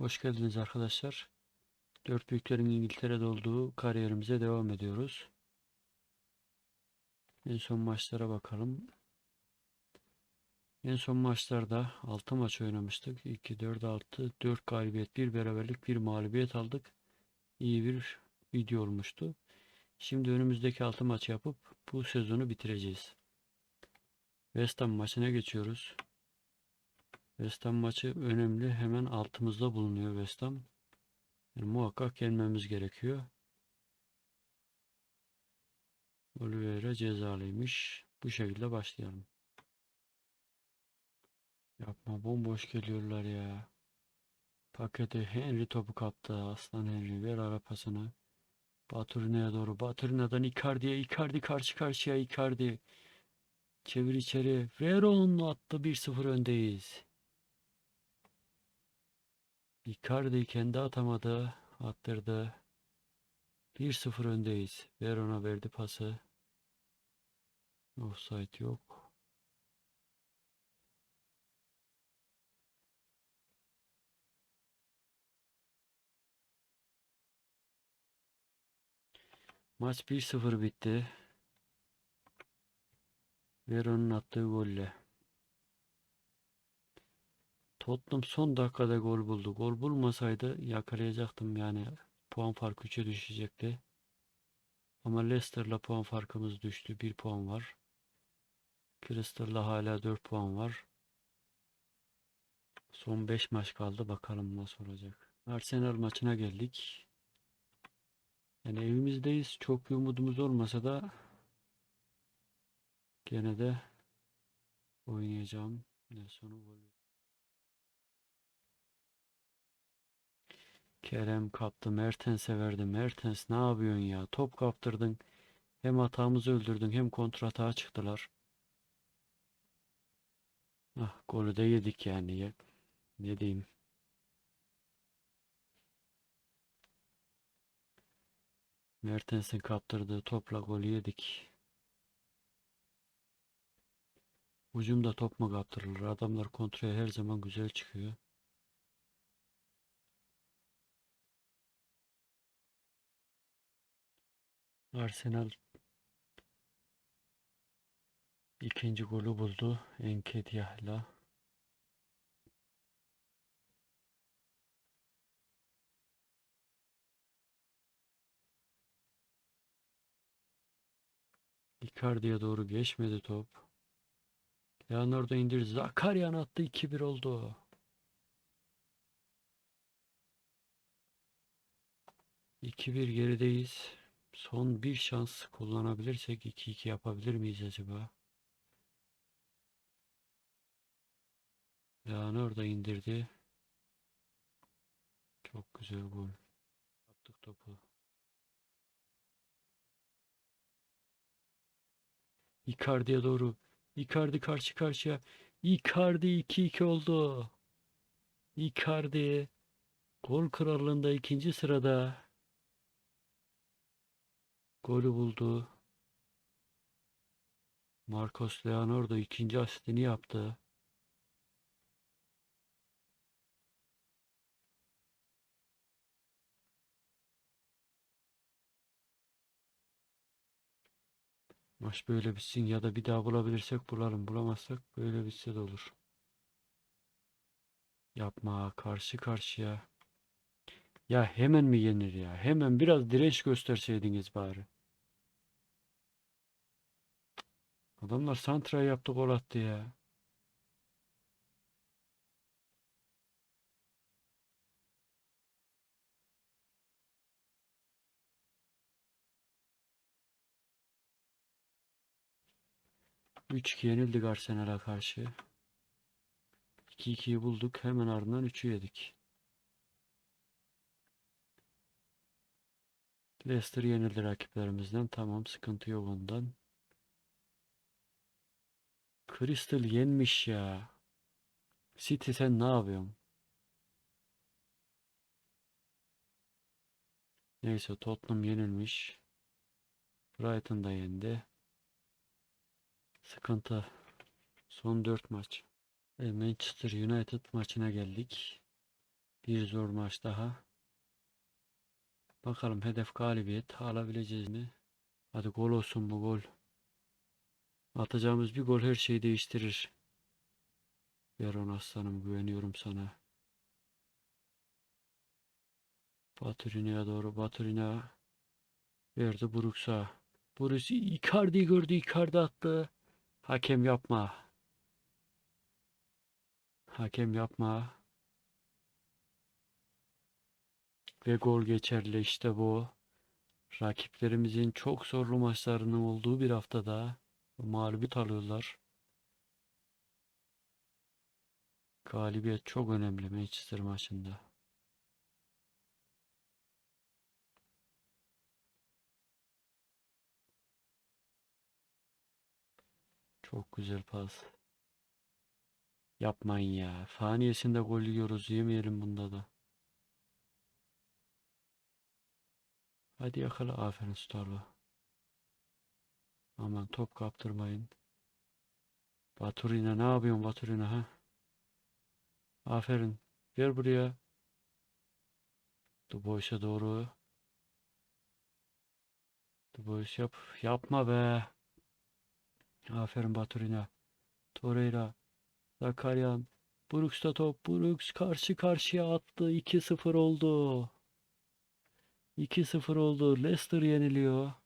Hoş geldiniz arkadaşlar. Dört büyüklerin İngiltere'de olduğu kariyerimize devam ediyoruz. En son maçlara bakalım. En son maçlarda 6 maç oynamıştık. 2, 4, 6, 4 galibiyet, 1 beraberlik, 1 mağlubiyet aldık. İyi bir video olmuştu. Şimdi önümüzdeki 6 maç yapıp bu sezonu bitireceğiz. West Ham maçına geçiyoruz. West Ham maçı önemli. Hemen altımızda bulunuyor West Ham. Yani muhakkak yenmemiz gerekiyor. Oliveira cezalıymış. Bu şekilde başlayalım. Yapma bomboş geliyorlar ya. Pakete Henry topu kaptı. Aslan Henry ver ara pasını. Baturina'ya doğru. Baturina'dan Icardi'ye. Icardi karşı karşıya Icardi. Çevir içeri. Veron attı 1-0 öndeyiz. Icardi kendi atamadı. Attırdı. 1-0 öndeyiz. Veron'a verdi pası. Offside yok. Maç 1-0 bitti. Veron'un attığı golle. Tottenham son dakikada gol buldu. Gol bulmasaydı yakalayacaktım yani. Puan farkı 3'e düşecekti. Ama Leicester'la puan farkımız düştü. 1 puan var. Crystal'la hala 4 puan var. Son 5 maç kaldı. Bakalım nasıl olacak. Arsenal maçına geldik. Yani evimizdeyiz. Çok bir umudumuz olmasa da gene de oynayacağım. Nelson'u gol Kerem kaptı. Mertens'e verdi. Mertens ne yapıyorsun ya? Top kaptırdın. Hem hatamızı öldürdün hem kontratağa çıktılar. Ah golü de yedik yani. Ya. Ne diyeyim? Mertens'in kaptırdığı topla golü yedik. Hücumda top mu kaptırılır? Adamlar kontraya her zaman güzel çıkıyor. Arsenal ikinci golü buldu Enkedyah'la. Icardi'ye doğru geçmedi top. Leonardo indirdi. Zakaryan attı 2-1 oldu. İki bir gerideyiz. Son bir şans kullanabilirsek 2-2 yapabilir miyiz acaba? Yani orada indirdi. Çok güzel gol. Yaptık topu. Icardi'ye doğru. Icardi karşı karşıya. Icardi 2-2 oldu. Icardi gol krallığında ikinci sırada. Golü buldu. Marcos Leonardo ikinci asistini yaptı. Maç böyle bitsin ya da bir daha bulabilirsek bulalım. Bulamazsak böyle bitse de olur. Yapma karşı karşıya. Ya hemen mi yenir ya? Hemen biraz direnç gösterseydiniz bari. Adamlar santra yaptı gol attı ya. Üç 2 yenildik Arsenal'a karşı. 2-2'yi bulduk. Hemen ardından 3'ü yedik. Leicester yenildi rakiplerimizden. Tamam sıkıntı yok ondan. Crystal yenmiş ya. City sen ne yapıyorsun? Neyse Tottenham yenilmiş. Brighton da yendi. Sıkıntı. Son 4 maç. Ve Manchester United maçına geldik. Bir zor maç daha. Bakalım hedef galibiyet alabileceğiz mi? Hadi gol olsun bu gol. Atacağımız bir gol her şeyi değiştirir. Veron aslanım güveniyorum sana. Baturina'ya doğru Baturina verdi Brooks'a. Brooks Icardi'yi gördü Icardi attı. Hakem yapma. Hakem yapma. Ve gol geçerli işte bu. Rakiplerimizin çok zorlu maçlarının olduğu bir haftada mağlubiyet alıyorlar. Galibiyet çok önemli Manchester maçında. Çok güzel pas. Yapmayın ya. Faniyesinde gol yiyoruz. Yemeyelim bunda da. Hadi yakala. Aferin Starlo. Aman top kaptırmayın. Baturina ne yapıyorsun Baturina ha? Aferin. Ver buraya. Dubois'e doğru. Dubois yap. Yapma be. Aferin Baturina. Torreira. Zakaryan. Brooks'ta top. Brooks karşı karşıya attı. 2-0 oldu. 2-0 oldu. Leicester yeniliyor.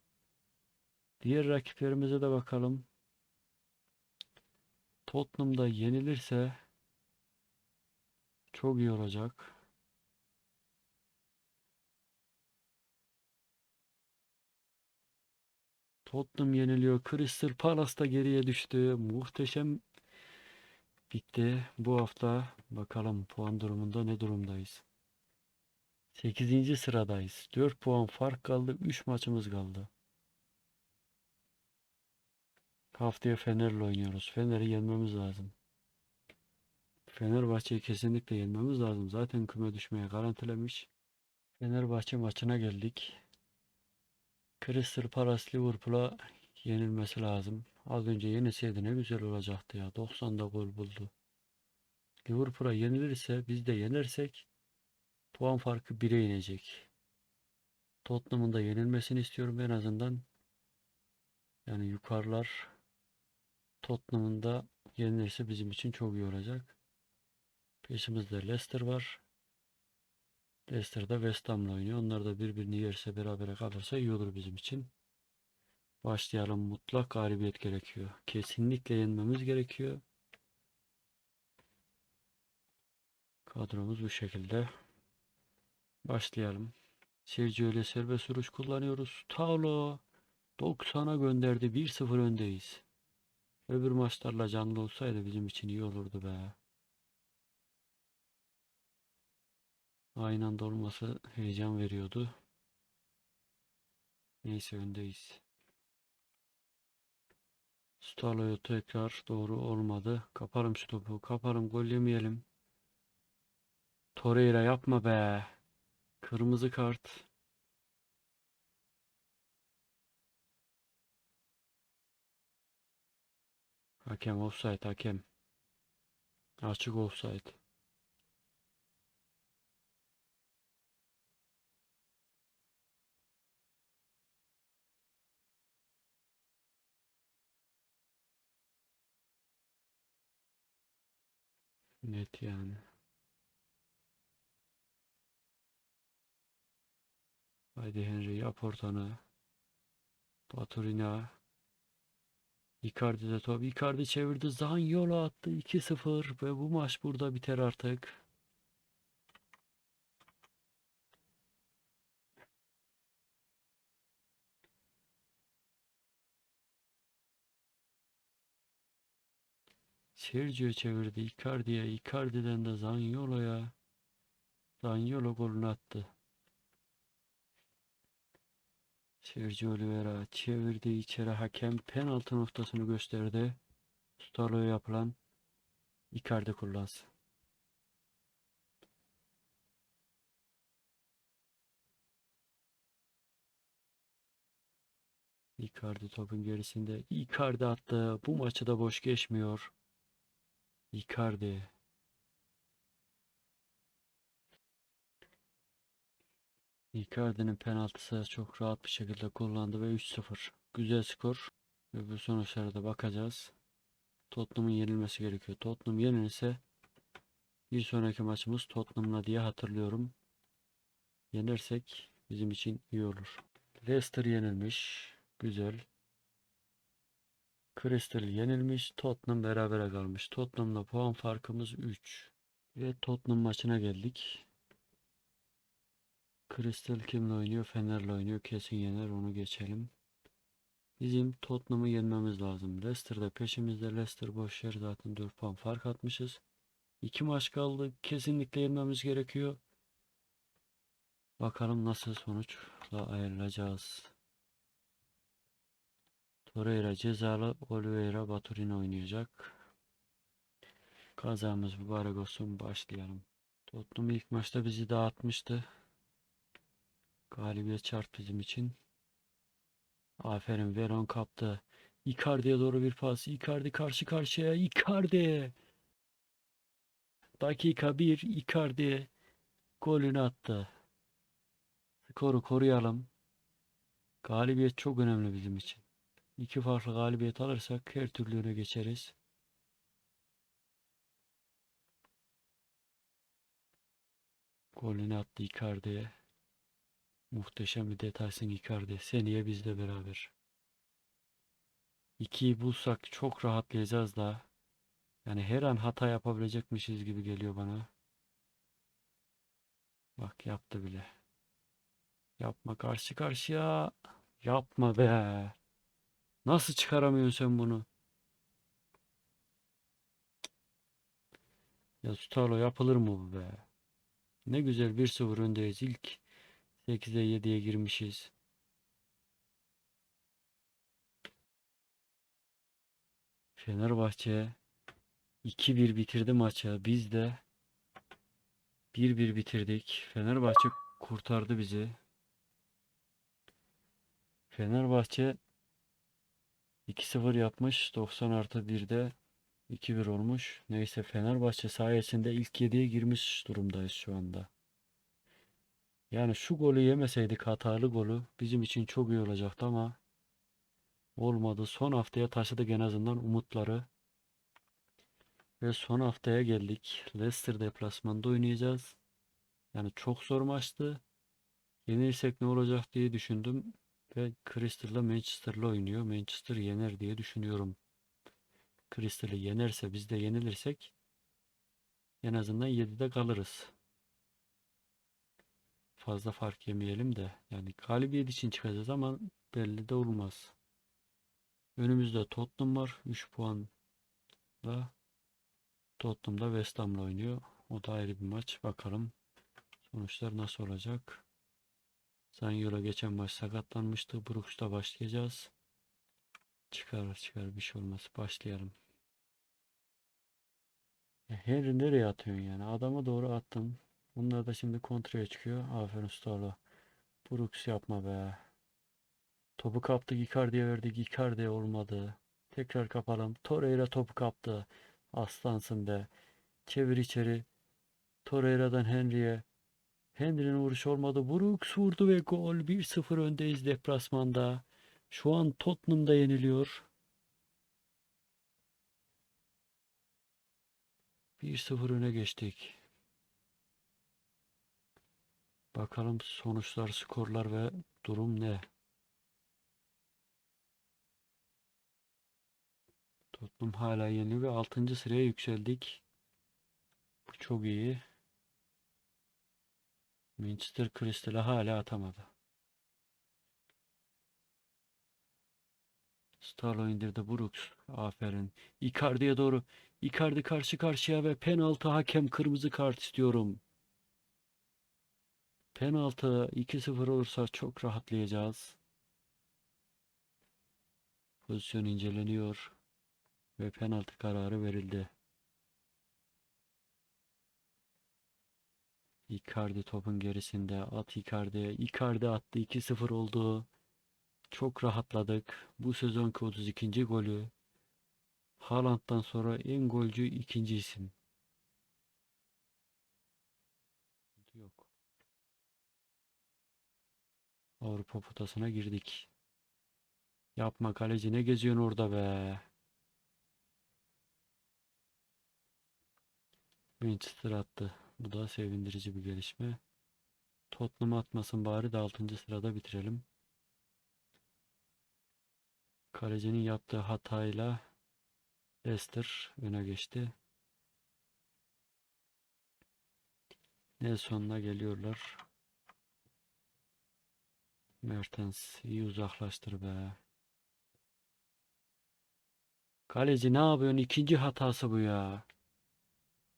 Diğer rakiplerimize de bakalım. Tottenham'da yenilirse çok iyi olacak. Tottenham yeniliyor. Crystal Palace da geriye düştü. Muhteşem bitti. Bu hafta bakalım puan durumunda ne durumdayız. 8. sıradayız. 4 puan fark kaldı. 3 maçımız kaldı. Haftaya Fener'le oynuyoruz. Fener'i yenmemiz lazım. Fenerbahçe'yi kesinlikle yenmemiz lazım. Zaten küme düşmeye garantilemiş. Fenerbahçe maçına geldik. Crystal Palace Liverpool'a yenilmesi lazım. Az önce yeniseydi ne güzel olacaktı ya. 90'da gol buldu. Liverpool'a yenilirse biz de yenersek puan farkı 1'e inecek. Tottenham'ın da yenilmesini istiyorum en azından. Yani yukarılar Tottenham'ın da yenilirse bizim için çok iyi olacak. Peşimizde Leicester var. Leicester'da West Ham'la oynuyor. Onlar da birbirini yerse berabere kalırsa iyi olur bizim için. Başlayalım. Mutlak galibiyet gerekiyor. Kesinlikle yenmemiz gerekiyor. Kadromuz bu şekilde. Başlayalım. Sergio ile serbest vuruş kullanıyoruz. Taulo 90'a gönderdi. 1-0 öndeyiz. Öbür maçlarla canlı olsaydı bizim için iyi olurdu be. Aynı anda olması heyecan veriyordu. Neyse öndeyiz. Stalo'ya tekrar doğru olmadı. Kaparım şu topu. Kaparım gol yemeyelim. Torreira yapma be. Kırmızı kart. Hakem offside hakem. Açık offside. Net yani. Haydi Henry yap ortanı. Baturina. Icardi de top. Icardi çevirdi. Zaniolo attı. 2-0 ve bu maç burada biter artık. Sergio çevirdi. Icardi'ye. Icardi'den de Zaniolo'ya. Zaniolo golünü attı. Sergio Oliveira çevirdi içeri hakem penaltı noktasını gösterdi. Stalo'ya yapılan Icardi kullansın. Icardi topun gerisinde. Icardi attı. Bu maçı da boş geçmiyor. Icardi. Icardi'nin penaltısı çok rahat bir şekilde kullandı ve 3-0. Güzel skor. Ve bu sonuçlara da bakacağız. Tottenham'ın yenilmesi gerekiyor. Tottenham yenilirse bir sonraki maçımız Tottenham'la diye hatırlıyorum. Yenersek bizim için iyi olur. Leicester yenilmiş. Güzel. Crystal yenilmiş. Tottenham berabere kalmış. Tottenham'la puan farkımız 3. Ve Tottenham maçına geldik. Crystal kimle oynuyor? Fener'le oynuyor. Kesin yener. Onu geçelim. Bizim Tottenham'ı yenmemiz lazım. Leicester de peşimizde. Leicester boş yer. Zaten 4 puan fark atmışız. 2 maç kaldı. Kesinlikle yenmemiz gerekiyor. Bakalım nasıl sonuçla ayrılacağız. Torreira cezalı. Oliveira Baturin oynayacak. Kazamız mübarek olsun. Başlayalım. Tottenham ilk maçta bizi dağıtmıştı. Galibiyet şart bizim için. Aferin Veron kaptı. Icardi'ye doğru bir pas. Icardi karşı karşıya. Icardi. Dakika 1. Icardi golünü attı. Skoru koruyalım. Galibiyet çok önemli bizim için. İki farklı galibiyet alırsak her türlü öne geçeriz. Golünü attı Icardi'ye. Muhteşem bir detaysın Icardi. Seneye bizle beraber. İkiyi bulsak çok rahatlayacağız da. Yani her an hata yapabilecekmişiz gibi geliyor bana. Bak yaptı bile. Yapma karşı karşıya. Yapma be. Nasıl çıkaramıyorsun sen bunu? Ya Tutalo yapılır mı bu be? Ne güzel 1-0 öndeyiz. İlk 8'e 7'ye girmişiz. Fenerbahçe 2-1 bitirdi maçı. Biz de 1-1 bitirdik. Fenerbahçe kurtardı bizi. Fenerbahçe 2-0 yapmış. 90 artı 1'de 2-1 olmuş. Neyse Fenerbahçe sayesinde ilk 7'ye girmiş durumdayız şu anda. Yani şu golü yemeseydik hatalı golü bizim için çok iyi olacaktı ama olmadı. Son haftaya taşıdık en azından umutları. Ve son haftaya geldik. Leicester deplasmanda oynayacağız. Yani çok zor maçtı. Yenilirsek ne olacak diye düşündüm. Ve Crystal'la Manchester'la oynuyor. Manchester yener diye düşünüyorum. Crystal'ı yenerse biz de yenilirsek en azından 7'de kalırız. Fazla fark yemeyelim de. Yani galibiyet için çıkacağız ama belli de olmaz. Önümüzde Tottenham var. 3 puanla Tottenham'da West Ham'la oynuyor. O da ayrı bir maç. Bakalım sonuçlar nasıl olacak. Zaniolo geçen maç sakatlanmıştı. Brooks'ta başlayacağız. Çıkar çıkar bir şey olmaz. Başlayalım. Ya Henry nereye atıyorsun yani? Adama doğru attın. Bunlar da şimdi kontraya çıkıyor. Aferin Starlo. Brooks yapma be. Topu kaptık Icardi'ye verdik. Icardi olmadı. Tekrar kapalım. Torreira topu kaptı. Aslansın be. Çevir içeri. Torreira'dan Henry'e. Henry'nin vuruşu olmadı. Brooks vurdu ve gol. 1-0 öndeyiz deplasmanda. Şu an Tottenham'da yeniliyor. 1-0 öne geçtik. Bakalım sonuçlar, skorlar ve durum ne? Tottenham hala yeniliyor ve 6. sıraya yükseldik. Bu çok iyi. Manchester Crystal'e hala atamadı. Starlo indirdi Brooks. Aferin. Icardi'ye doğru. Icardi karşı karşıya ve penaltı hakem kırmızı kart istiyorum. Penaltı 2-0 olursa çok rahatlayacağız. Pozisyon inceleniyor ve penaltı kararı verildi. Icardi topun gerisinde. At Icardi'ye. Icardi attı. 2-0 oldu. Çok rahatladık. Bu sezonki 32. golü. Haaland'dan sonra en golcü ikinci isim. Avrupa potasına girdik. Yapma kaleci ne geziyorsun orada be. Manchester attı. Bu da sevindirici bir gelişme. Tottenham atmasın bari de 6. sırada bitirelim. Kalecinin yaptığı hatayla Leicester öne geçti. Nelson'la geliyorlar. Mertens iyi uzaklaştır be. Kaleci ne yapıyorsun? İkinci hatası bu ya.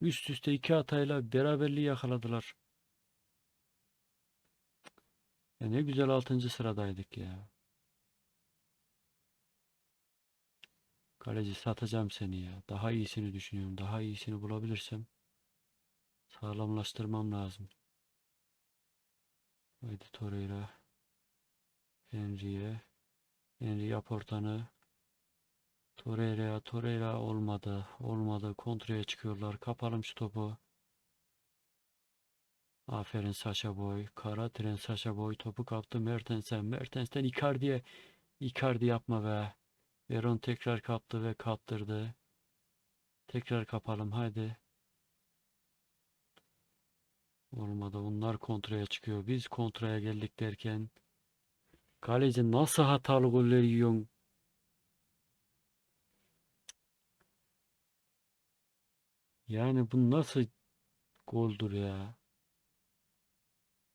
Üst üste iki hatayla beraberliği yakaladılar. Ya ne güzel 6. sıradaydık ya. Kaleci satacağım seni ya. Daha iyisini düşünüyorum. Daha iyisini bulabilirsem sağlamlaştırmam lazım. Haydi Torreira. Henry'e. Henry yap ortanı. Torreira, Torreira olmadı. Olmadı. Kontraya çıkıyorlar. Kapalım şu topu. Aferin Saşa Boy. Kara tren Saşa Boy topu kaptı Mertens'e. Mertens'ten Icardi'ye. Icardi yapma be. Veron tekrar kaptı ve kaptırdı. Tekrar kapalım haydi. Olmadı. Onlar kontraya çıkıyor. Biz kontraya geldik derken kaleci nasıl hatalı goller yiyorsun? Yani bu nasıl goldür ya?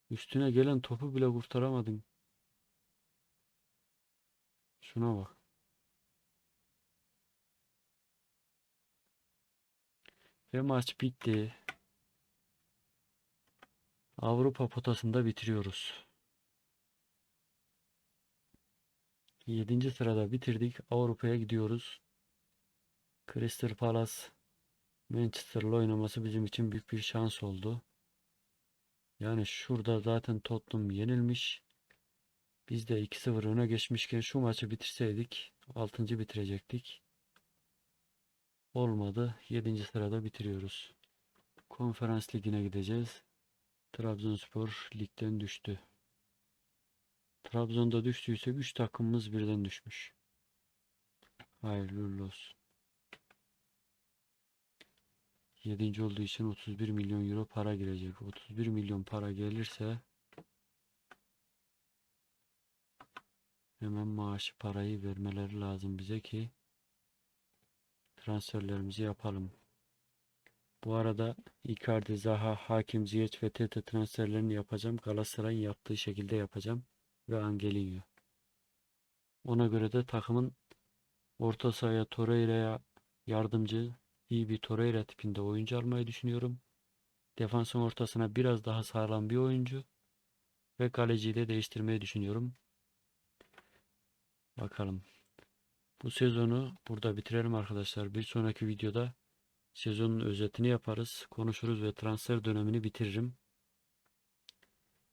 Üstüne gelen topu bile kurtaramadın. Şuna bak. Ve maç bitti. Avrupa potasında bitiriyoruz. 7. sırada bitirdik. Avrupa'ya gidiyoruz. Crystal Palace Manchester'la oynaması bizim için büyük bir şans oldu. Yani şurada zaten Tottenham yenilmiş. Biz de 2-0 öne geçmişken şu maçı bitirseydik 6. bitirecektik. Olmadı. 7. sırada bitiriyoruz. Konferans ligine gideceğiz. Trabzonspor ligden düştü. Trabzon'da düştüyse 3 takımımız birden düşmüş. Hayırlı olsun. 7. olduğu için 31 milyon euro para girecek. 31 milyon para gelirse hemen maaşı parayı vermeleri lazım bize ki transferlerimizi yapalım. Bu arada Icardi, Zaha, Hakim Ziyech ve Tete transferlerini yapacağım. Galatasaray'ın yaptığı şekilde yapacağım. Ve Angelinho. Ona göre de takımın orta sahaya Torreira'ya yardımcı iyi bir Torreira tipinde oyuncu almayı düşünüyorum. Defansın ortasına biraz daha sağlam bir oyuncu ve kaleciyi de değiştirmeyi düşünüyorum. Bakalım. Bu sezonu burada bitirelim arkadaşlar. Bir sonraki videoda sezonun özetini yaparız, konuşuruz ve transfer dönemini bitiririm.